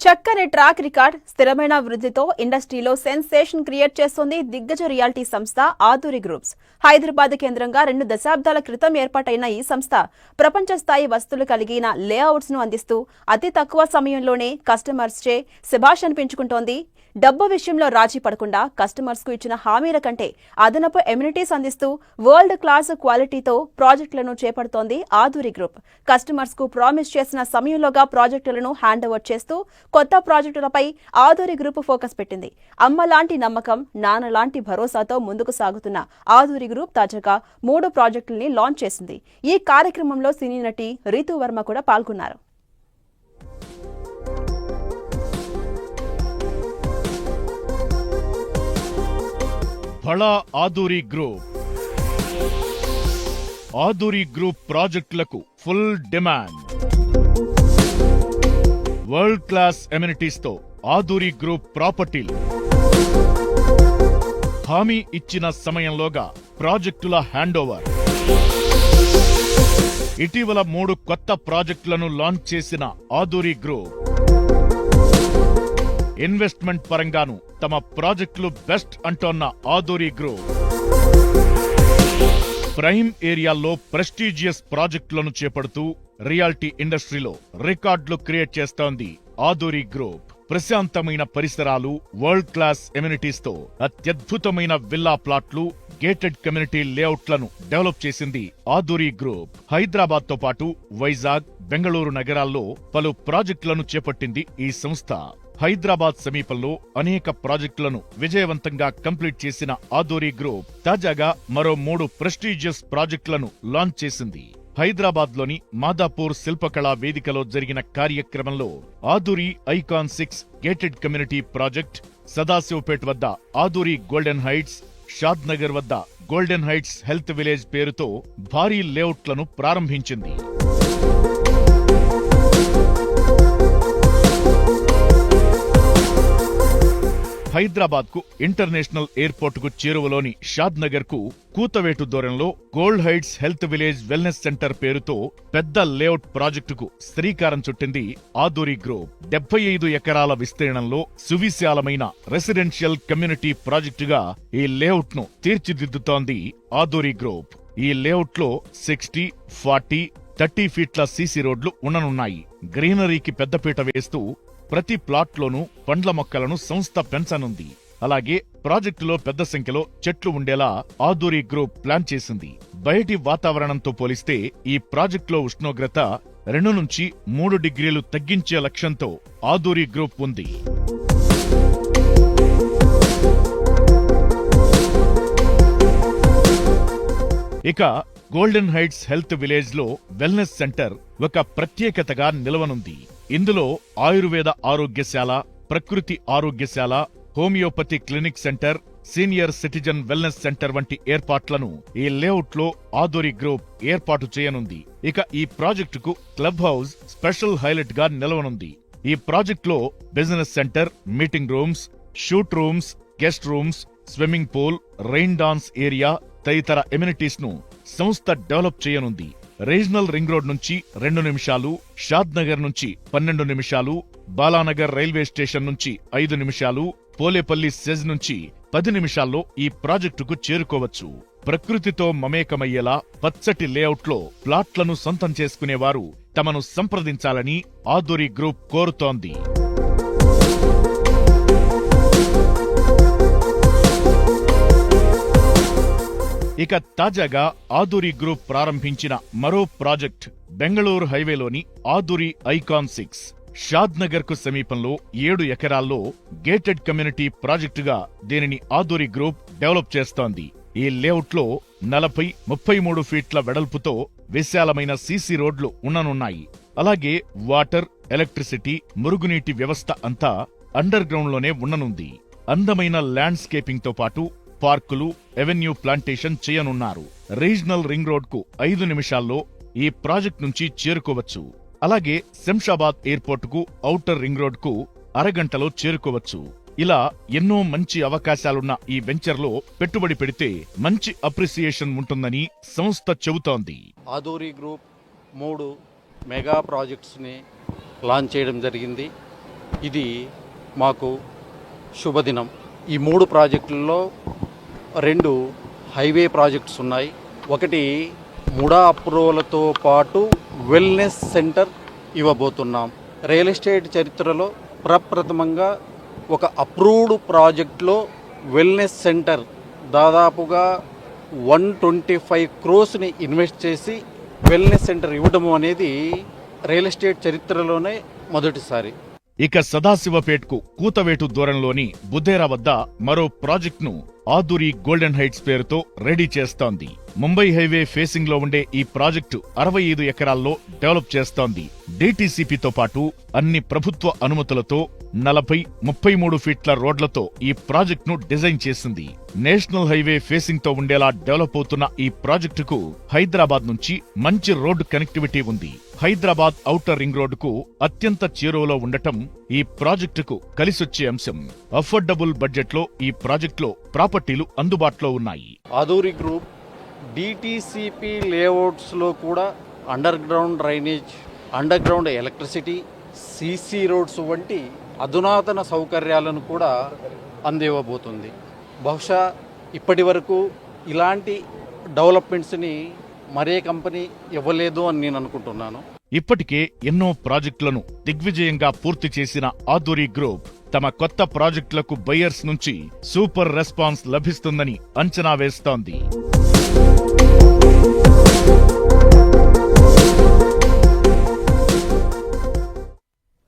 చక్కని track record స్థిరమైన వృద్ధితో ఇండస్ట్రీలో సెన్సేషన్ క్రియేట్ చేస్తోంది దిగ్గజ రియాలిటీ సంస్థ ఆధురి గ్రూప్స్. హైదరాబాద్ కేంద్రంగా రెండు దశాబ్దాల క్రితం ఏర్పాటైన ఈ సంస్థ ప్రపంచ స్థాయి వస్తువులు కలిగిన లేఅవుట్స్ను అందిస్తూ అతి తక్కువ సమయంలోనే కస్టమర్స్ చే శభాష్ అనిపించుకుంటోంది డబ్బు విషయంలో రాజీ పడకుండా కస్టమర్స్కు ఇచ్చిన హామీల కంటే అదనపు ఎమ్యూనిటీస్ అందిస్తూ వరల్డ్ క్లాస్ క్వాలిటీతో ప్రాజెక్టులను చేపడుతోంది ఆధురి గ్రూప్ కస్టమర్స్కు ప్రామిస్ చేసిన సమయంలోగా ప్రాజెక్టులను హ్యాండ్ ఓవర్ చేస్తూ కొత్త ప్రాజెక్టులపై ఆధురి గ్రూప్ ఫోకస్ పెట్టింది. అమ్మ లాంటి నమ్మకం నాన్న లాంటి భరోసాతో ముందుకు సాగుతున్న ఆధురి గ్రూప్ తాజాగా మూడు ప్రాజెక్టుల్ని లాంచ్ చేసింది. ఈ కార్యక్రమంలో సినీ నటి రీతు వర్మ కూడా పాల్గొన్నారు. ఫళా ఆదూరి గ్రూప్. ఆదూరి గ్రూప్ ప్రాజెక్టులకు ఫుల్ డిమాండ్. వరల్డ్ క్లాస్ ఎమ్యూనిటీస్తో ఆదూరి గ్రూప్ ప్రాపర్టీలు. హామీ ఇచ్చిన సమయంలోగా ప్రాజెక్టుల హ్యాండ్ ఓవర్ ఇటీవల మూడు కొత్త ప్రాజెక్టులను లాంచ్ చేసిన ఆదూరి గ్రూప్. ఇన్వెస్ట్మెంట్ పరంగాను తమ ప్రాజెక్టులు బెస్ట్ అంటోన్న ఆదూరి గ్రూప్ ప్రైమ్ ఏరియాల్లో ప్రెస్టీజియస్ ప్రాజెక్టులను చేపడుతూ రియాలిటీ ఇండస్ట్రీలో రికార్డులు క్రియేట్ చేస్తోంది ఆదూరి గ్రూప్. ప్రశాంతమైన పరిసరాలు వరల్డ్ క్లాస్ ఎమ్యూనిటీస్తో అత్యద్భుతమైన విల్లా ప్లాట్లు గేటెడ్ కమ్యూనిటీ లేఅవుట్లను డెవలప్ చేసింది ఆదూరి గ్రూప్. హైదరాబాద్తో పాటు వైజాగ్ బెంగళూరు నగరాల్లో పలు ప్రాజెక్టులను చేపట్టింది ఈ సంస్థ. హైదరాబాద్ సమీపంలో అనేక ప్రాజెక్టులను విజయవంతంగా కంప్లీట్ చేసిన ఆదూరి గ్రూప్ తాజాగా మరో మూడు ప్రెస్టీజియస్ ప్రాజెక్టులను లాంచ్ చేసింది. హైదరాబాద్లోని మాదాపూర్ శిల్పకళా వేదికలో జరిగిన కార్యక్రమంలో Aduri icon six gated community project Sadashivpet వద్ద ఆదూరి గోల్డెన్ హైట్స్ షాద్ నగర్ వద్ద గోల్డెన్ హైట్స్ హెల్త్ విలేజ్ పేరుతో భారీ లేఅవుట్లను ప్రారంభించింది. హైదరాబాద్కు ఇంటర్నేషనల్ ఎయిర్పోర్టుకు చేరువలోని షాద్ కూతవేటు దూరంలో gold heights health village wellness centre పేరుతో పెద్ద లేఅవుట్ ప్రాజెక్టుకు శ్రీకారం చుట్టింది ఆదూరి గ్రూప్. డెబ్బై ఐదు ఎకరాల విస్తీర్ణంలో సువిశాలమైన రెసిడెన్షియల్ కమ్యూనిటీ ప్రాజెక్టుగా ఈ లేఅవుట్ను తీర్చిదిద్దుతోంది ఆదూరి గ్రూప్. ఈ లేఅవుట్లో సిక్స్టీ ఫార్టీ థర్టీ ఫీట్ల సీసీ రోడ్లు ఉండనున్నాయి. గ్రీనరీకి పెద్దపీట వేస్తూ ప్రతి ప్లాట్లోనూ పండ్ల మొక్కలను సంస్థ పెంచనుంది. అలాగే ప్రాజెక్టులో పెద్ద సంఖ్యలో చెట్లు ఉండేలా ఆదూరి గ్రూప్ ప్లాన్ చేసింది. బయటి వాతావరణంతో పోలిస్తే ఈ ప్రాజెక్టులో ఉష్ణోగ్రత రెండు నుంచి మూడు డిగ్రీలు తగ్గించే లక్ష్యంతో ఆదూరి గ్రూప్ ఉంది. ఇక గోల్డెన్ హైట్స్ హెల్త్ విలేజ్లో వెల్నెస్ సెంటర్ ఒక ప్రత్యేకతగా నిలవనుంది. ఇందులో ఆయుర్వేద ఆరోగ్యశాల ప్రకృతి ఆరోగ్యశాల homoeopathy clinic centre senior citizen wellness centre వంటి ఏర్పాట్లను ఈ లేఅవుట్లో ఆదోరి గ్రూప్ ఏర్పాటు చేయనుంది. ఇక ఈ ప్రాజెక్టుకు క్లబ్ హౌస్ స్పెషల్ హైలైట్గా నిలవనుంది. ఈ ప్రాజెక్టులో business centre meeting rooms suite rooms guest rooms swimming pool rain dance area తదితర ఎమ్యూనిటీస్ను సంస్థ డెవలప్ చేయనుంది. రీజనల్ రింగ్ రోడ్ నుంచి రెండు నిమిషాలు షాద్ నగర్ నుంచి పన్నెండు నిమిషాలు బాలానగర్ రైల్వే స్టేషన్ నుంచి ఐదు నిమిషాలు పోలేపల్లి సెజ్ నుంచి పది నిమిషాల్లో ఈ ప్రాజెక్టుకు చేరుకోవచ్చు. ప్రకృతితో మమేకమయ్యేలా పచ్చటి లేఅవుట్లో ప్లాట్లను సొంతం చేసుకునేవారు తమను సంప్రదించాలని ఆదురి గ్రూప్ కోరుతోంది. ఇక తాజాగా ఆదురి గ్రూప్ ప్రారంభించిన మరో ప్రాజెక్ట్ బెంగళూరు హైవేలోని ఆదురి ఐకాన్ సిక్స్. షాద్కు సమీపంలో ఏడు ఎకరాల్లో గేటెడ్ కమ్యూనిటీ ప్రాజెక్టుగా దీనిని ఆదురి గ్రూప్ డెవలప్ చేస్తోంది. ఈ లేఅవుట్లో నలభై ముప్పై మూడు ఫీట్ల వెడల్పుతో విశాలమైన సీసీ రోడ్లు ఉండనున్నాయి అలాగే వాటర్ ఎలక్ట్రిసిటీ మురుగునీటి వ్యవస్థ అంతా అండర్ గ్రౌండ్లోనే ఉండనుంది అందమైన ల్యాండ్స్కేపింగ్తో పాటు పార్కులు ఎవెన్యూ ప్లాంటేషన్ చేయనున్నారు. రీజనల్ రింగ్ రోడ్కు ఐదు నిమిషాల్లో ఈ ప్రాజెక్ట్ నుంచి చేరుకోవచ్చు. అలాగే శంషాబాద్ ఎయిర్పోర్ట్కు ఔటర్ రింగ్ రోడ్కు అరగంటలో చేరుకోవచ్చు. ఇలా ఎన్నో మంచి అవకాశాలున్న ఈ వెంచర్లో పెట్టుబడి పెడితే మంచి అప్రిసియేషన్ ఉంటుందని సంస్థ చెబుతోంది. ఆదూరి గ్రూప్ మూడు మెగా ప్రాజెక్ట్స్ని లాంచ్ చేయడం జరిగింది. ఇది మాకు శుభదినం. ఈ మూడు ప్రాజెక్టుల్లో రెండు హైవే ప్రాజెక్ట్స్ ఉన్నాయి. ఒకటి ముడా అప్రూవలతో పాటు వెల్నెస్ సెంటర్ ఇవ్వబోతున్నాం. రియల్ ఎస్టేట్ చరిత్రలో ప్రప్రథమంగా ఒక అప్రూవ్డ్ ప్రాజెక్ట్లో వెల్నెస్ సెంటర్ దాదాపుగా వన్ ట్వంటీ ఫైవ్ క్రోస్ని ఇన్వెస్ట్ చేసి వెల్నెస్ సెంటర్ ఇవ్వడం అనేది రియల్ ఎస్టేట్ చరిత్రలోనే మొదటిసారి. ఇక సదాశివపేట్కు కూతవేటు దూరంలోని బుధేరా వద్ద మరో ప్రాజెక్టును ఆదురి గోల్డెన్ హైట్స్ పేరుతో రెడీ చేస్తోంది. ముంబై హైవే ఫేసింగ్లో ఉండే ఈ ప్రాజెక్టు అరవై ఐదు ఎకరాల్లో డెవలప్ చేస్తోంది. డిటిసిపితో పాటు అన్ని ప్రభుత్వ అనుమతులతో నలభై ముప్పై మూడు ఫీట్ల రోడ్లతో ఈ ప్రాజెక్టును డిజైన్ చేసింది. నేషనల్ హైవే ఫేసింగ్తో ఉండేలా డెవలప్ అవుతున్న ఈ ప్రాజెక్టుకు హైదరాబాద్ నుంచి మంచి రోడ్డు కనెక్టివిటీ ఉంది. హైదరాబాద్ ఔటర్ రింగ్ రోడ్డుకు అత్యంత చేరువలో ఉండటం ఈ ప్రాజెక్టుకు కలిసొచ్చే అంశం. అఫోర్డబుల్ బడ్జెట్లో ఈ ప్రాజెక్టులో ప్రాపర్టీలు అందుబాటులో ఉన్నాయి. ఆదూరి గ్రూప్ డిటిసిపి లేఅవుట్స్లో కూడా underground drainage underground electricity CC roads వంటి అధునాతన సౌకర్యాలను కూడా అందివ్వబోతుంది. బహుశా ఇప్పటి వరకు ఇలాంటి డెవలప్మెంట్స్ని మరే కంపెనీ ఇవ్వలేదు అని నేను అనుకుంటున్నాను. ఇప్పటికే ఎన్నో ప్రాజెక్టులను దిగ్విజయంగా పూర్తి చేసిన ఆదూరి గ్రూప్ తమ కొత్త ప్రాజెక్టులకు బయ్యర్స్ నుంచి సూపర్ రెస్పాన్స్ లభిస్తుందని అంచనా వేస్తోంది.